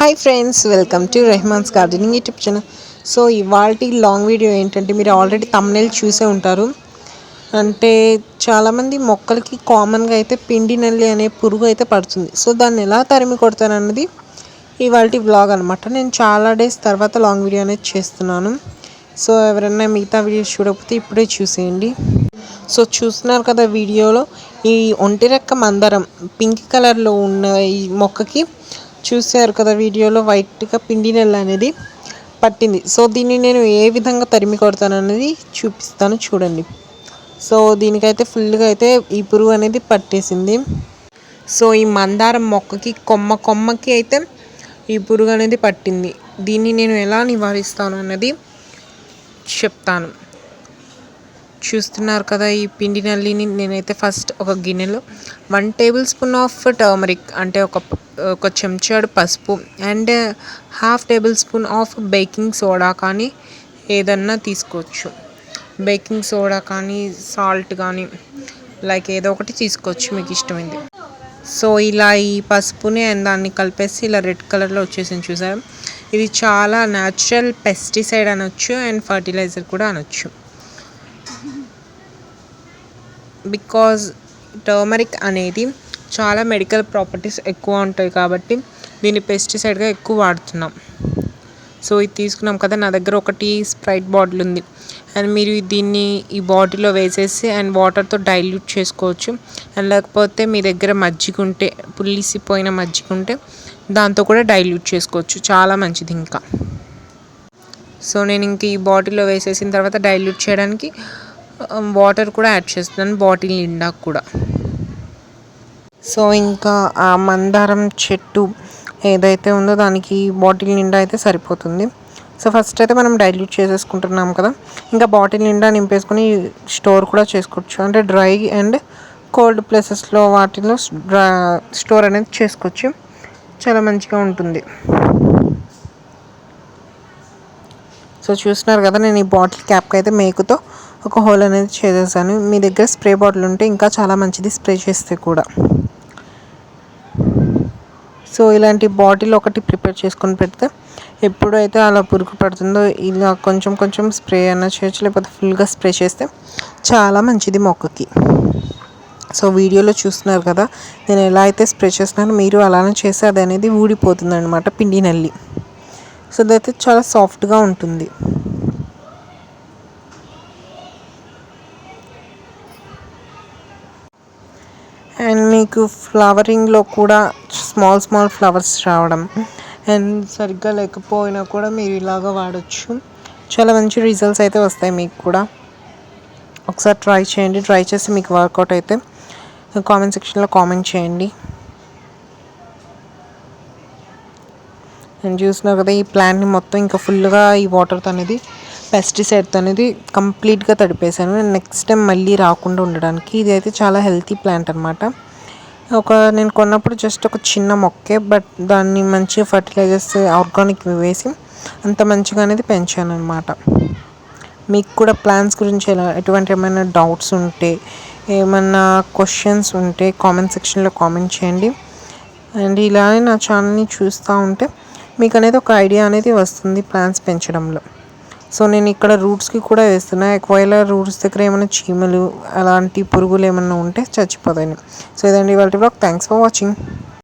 Hi friends welcome to Rehman's gardening YouTube channel so ఇవాళ long video ఏంటంటే మీరు already thumbnail చూసే ఉంటారు. అంటే చాలామంది మొక్కలకి కామన్గా అయితే పిండి నల్లి అనే పురుగు అయితే పడుతుంది. సో దాన్ని ఎలా తరిమి కొడతానన్నది ఇవాళ వ్లాగ్ అనమాట నేను చాలా డేస్ తర్వాత లాంగ్ వీడియో అనేది చేస్తున్నాను. సో ఎవరైనా మిగతా వీడియోస్ చూడకపోతే ఇప్పుడే చూసేయండి. సో చూస్తున్నారు కదా వీడియోలో ఈ ఒంటిరెక్క మందరం పింక్ కలర్లో ఉన్న ఈ మొక్కకి చూశారు కదా వీడియోలో వైట్గా పిండి నెల అనేది పట్టింది. సో దీన్ని నేను ఏ విధంగా తరిమి కొడతాను అనేది చూపిస్తాను చూడండి. సో దీనికైతే ఫుల్గా అయితే ఈ పురుగు అనేది పట్టేసింది. సో ఈ మందారం మొక్కకి కొమ్మ కొమ్మకి అయితే ఈ పురుగు అనేది పట్టింది. దీన్ని నేను ఎలా నివారిస్తాను అన్నది చెప్తాను. చూస్తున్నారు కదా ఈ పిండి నల్లిని. నేనైతే ఫస్ట్ ఒక గిన్నెలో one table spoon of turmeric అంటే ఒక ఒక చెంచాడు పసుపు and half tablespoon of baking soda కానీ ఏదన్నా తీసుకోవచ్చు. బేకింగ్ సోడా కానీ సాల్ట్ కానీ లైక్ ఏదో ఒకటి తీసుకోవచ్చు మీకు ఇష్టమైంది. సో ఇలా ఈ పసుపుని అండ్ దాన్ని కలిపేసి ఇలా రెడ్ కలర్లో వచ్చేసింది చూసారు? ఇది చాలా న్యాచురల్ పెస్టిసైడ్ అనొచ్చు అండ్ ఫర్టిలైజర్ కూడా అనొచ్చు. బికాజ్ టర్మరిక్ అనేది చాలా మెడికల్ ప్రాపర్టీస్ ఎక్కువ ఉంటాయి కాబట్టి దీన్ని పెస్టిసైడ్గా ఎక్కువ వాడుతున్నాం. సో ఇది తీసుకున్నాం కదా నా దగ్గర ఒకటి స్ప్రైట్ బాటిల్ ఉంది. అండ్ మీరు దీన్ని ఈ బాటిల్లో వేసేసి అండ్ వాటర్తో డైల్యూట్ చేసుకోవచ్చు. అండ్ లేకపోతే మీ దగ్గర మజ్జిగ ఉంటే పుల్లిసిపోయిన మజ్జిగ ఉంటే దాంతో కూడా డైల్యూట్ చేసుకోవచ్చు. చాలా మంచిది ఇంకా. సో నేను ఇంక ఈ బాటిల్లో వేసేసిన తర్వాత డైల్యూట్ చేయడానికి um, వాటర్ కూడా యాడ్ చేస్తున్నాను బాటిల్ నిండా కూడా. సో ఇంకా ఆ మందారం చెట్టు ఏదైతే ఉందో దానికి బాటిల్ నిండా అయితే సరిపోతుంది. సో ఫస్ట్ అయితే మనం డైల్యూట్ చేసేసుకుంటున్నాం కదా ఇంకా బాటిల్ నిండా నింపేసుకొని స్టోర్ కూడా చేసుకోవచ్చు. అంటే డ్రై అండ్ కోల్డ్ ప్లేసెస్లో వాటిలో స్టోర్ అనేది చేసుకోవచ్చు. చాలా మంచిగా ఉంటుంది. సో చూస్తున్నారు కదా నేను ఈ బాటిల్ క్యాప్కి అయితే మేకుతో ఒక హోల్ అనేది చేసేసాను. మీ దగ్గర స్ప్రే బాటిల్ ఉంటే ఇంకా చాలా మంచిది స్ప్రే చేస్తే కూడా. సో ఇలాంటి బాటిల్ ఒకటి ప్రిపేర్ చేసుకొని పెడితే ఎప్పుడైతే అలా పురుగు పడుతుందో ఇలా కొంచెం కొంచెం స్ప్రే అయినా చేయొచ్చు లేకపోతే ఫుల్గా స్ప్రే చేస్తే చాలా మంచిది మొక్కకి. సో వీడియోలో చూస్తున్నారు కదా నేను ఎలా అయితే స్ప్రే చేస్తున్నానో మీరు అలానే చేస్తే అది అనేది ఊడిపోతుంది అనమాట పిండి నల్లి. సో అయితే చాలా సాఫ్ట్గా ఉంటుంది. అండ్ మీకు ఫ్లవరింగ్లో కూడా స్మాల్ స్మాల్ ఫ్లవర్స్ రావడం. అండ్ సరిగ్గా లేకపోయినా కూడా మీరు ఇలాగ వాడచ్చు. చాలా మంచి రిజల్ట్స్ అయితే వస్తాయి మీకు కూడా. ఒకసారి ట్రై చేయండి. ట్రై చేసి మీకు వర్కౌట్ అయితే కామెంట్ సెక్షన్లో కామెంట్ చేయండి. అండ్ చూసినా కదా ఈ ప్లాంట్ని మొత్తం ఇంకా ఫుల్గా ఈ వాటర్తో అనేది పెస్టిసైడ్తో అనేది కంప్లీట్గా తడిపేశాను. నెక్స్ట్ టైం మళ్ళీ రాకుండా ఉండడానికి ఇది అయితే చాలా హెల్తీ ప్లాంట్ అనమాట ఒక నేను కొన్నప్పుడు జస్ట్ ఒక చిన్న మొక్కే బట్ దాన్ని మంచిగా ఫర్టిలైజర్స్ ఆర్గానిక్ వేసి అంత మంచిగా అనేది పెంచాను అనమాట మీకు కూడా ప్లాన్స్ గురించి ఎలా ఎటువంటి ఏమైనా డౌట్స్ ఉంటే ఏమన్నా క్వశ్చన్స్ ఉంటే కామెంట్ సెక్షన్లో కామెంట్ చేయండి. అండ్ ఇలానే నా ఛానల్ని చూస్తూ ఉంటే మీకు అనేది ఒక ఐడియా అనేది వస్తుంది ప్లాంట్స్ పెంచడంలో. సో నేను ఇక్కడ రూట్స్కి కూడా వేస్తున్నా. ఒకవేళ రూట్స్ దగ్గర ఏమైనా చీమలు అలాంటి పురుగులు ఏమైనా ఉంటే చచ్చిపోతాయి సో ఇదండి వాళ్ళ బ్లాగ్. Thanks for watching